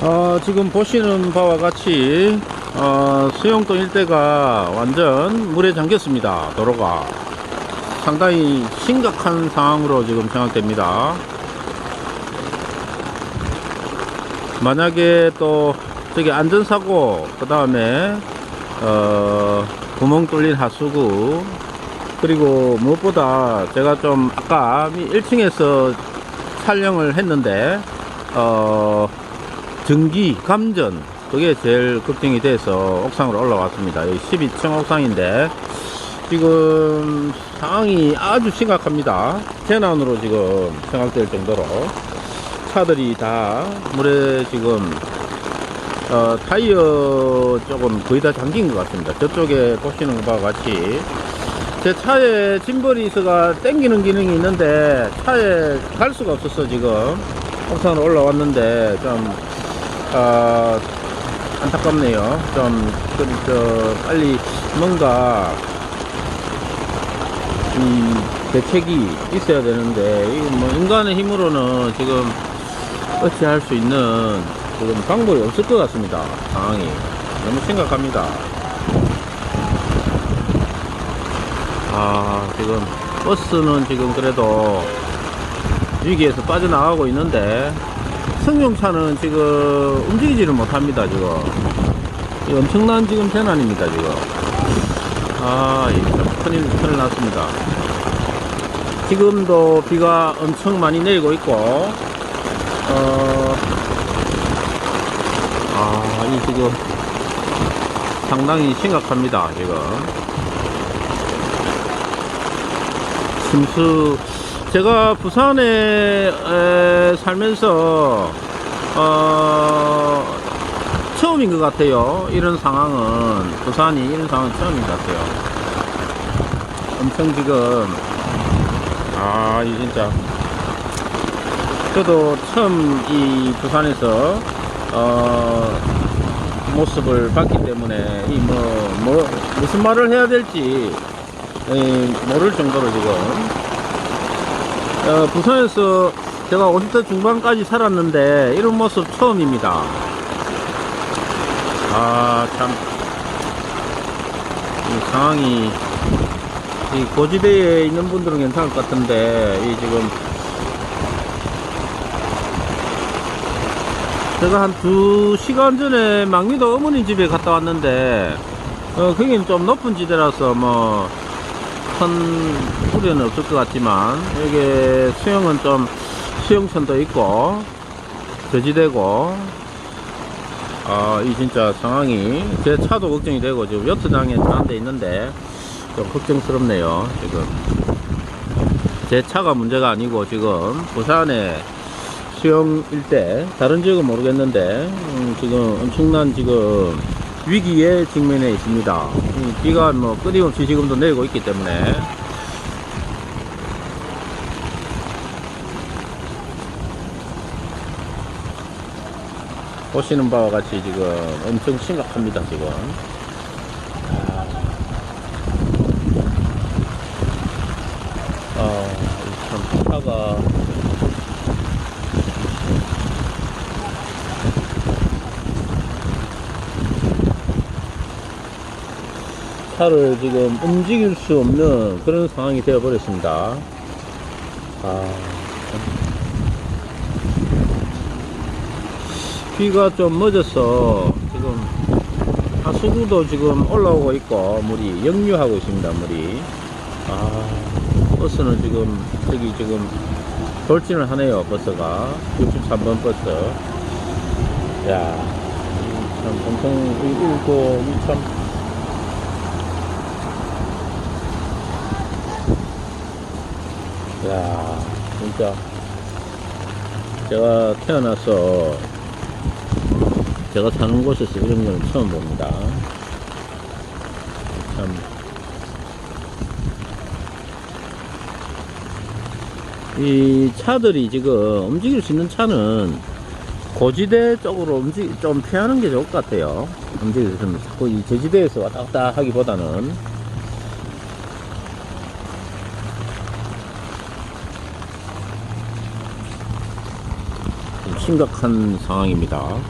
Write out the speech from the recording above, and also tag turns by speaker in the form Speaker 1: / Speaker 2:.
Speaker 1: 어, 지금 보시는 바와 같이 어, 수영동 일대가 완전 물에 잠겼습니다. 도로가 상당히 심각한 상황으로 지금 생각됩니다. 만약에 또 저기 안전사고 그 다음에 어, 구멍 뚫린 하수구 그리고 무엇보다 제가 좀 아까 1층에서 촬영을 했는데 어, 전기 감전 그게 제일 걱정이 돼서 옥상으로 올라왔습니다. 여기 12층 옥상인데 지금 상황이 아주 심각합니다. 재난으로 지금 생각될 정도로 차들이 다 물에 지금 어, 타이어 쪽은 거의 다 잠긴 것 같습니다. 저쪽에 보시는 것과 같이 제 차에 짐벌이스가 땡기는 기능이 있는데 차에 갈 수가 없었어 지금 옥상으로 올라왔는데 좀 아, 안타깝네요. 좀, 좀, 저, 빨리 뭔가, 이, 대책이 있어야 되는데, 뭐, 인간의 힘으로는 지금, 어찌할 수 있는, 지금 방법이 없을 것 같습니다. 상황이. 너무 심각합니다. 아, 지금, 버스는 지금 그래도, 위기에서 빠져나가고 있는데, 승용차는 지금 움직이지를 못합니다, 지금. 이 엄청난 지금 재난입니다, 지금. 아, 이참 큰일, 큰일 났습니다. 지금도 비가 엄청 많이 내리고 있고, 어, 아, 이 지금 상당히 심각합니다, 지금. 침수, 제가 부산에 에, 살면서 어, 처음인 것 같아요. 이런 상황은 부산이 이런 상황은 처음인 것 같아요. 엄청 지금 아, 이 진짜 저도 처음 이 부산에서 어, 모습을 봤기 때문에 이뭐 뭐 무슨 말을 해야 될지 에, 모를 정도로 지금 어, 부산에서 제가 50대 중반까지 살았는데 이런 모습 처음입니다. 아, 참. 이 상황이, 이 고지대에 있는 분들은 괜찮을 것 같은데, 이 지금, 제가 한두 시간 전에 망미도 어머니 집에 갔다 왔는데, 어, 거기는 좀 높은 지대라서 뭐, 큰 우려는 없을 것 같지만 여기 수영은 좀 수영천도 있고 저지대고 아 이 진짜 상황이 제 차도 걱정이 되고 지금 요트장에 차한대 있는데 좀 걱정스럽네요 지금. 제 차가 문제가 아니고 지금 부산에 수영 일대 다른 지역은 모르겠는데 음, 지금 엄청난 지금 위기에 직면해 있습니다. 이 비가 뭐 끊임없이 지금도 내리고 있기 때문에 보시는 바와 같이 지금 엄청 심각합니다. 지금 아, 참 차가 차를 지금 움직일 수 없는 그런 상황이 되어 버렸습니다. 아, 비가 좀 멎어서 지금 하수구도 지금 올라오고 있고 물이 역류하고 있습니다. 물이 아 버스는 지금 저기 지금 돌진을 하네요. 버스가 63번 버스. 야, 참 엄청 일고 참. 야, 진짜 제가 태어나서 제가 사는 곳에서 이런 걸 처음 봅니다. 참. 이 차들이 지금 움직일 수 있는 차는 고지대 쪽으로 움직 좀 피하는 게 좋을 것 같아요. 수 있으면 자꾸 이 제지대에서 왔다 갔다 하기보다는 심각한 상황입니다.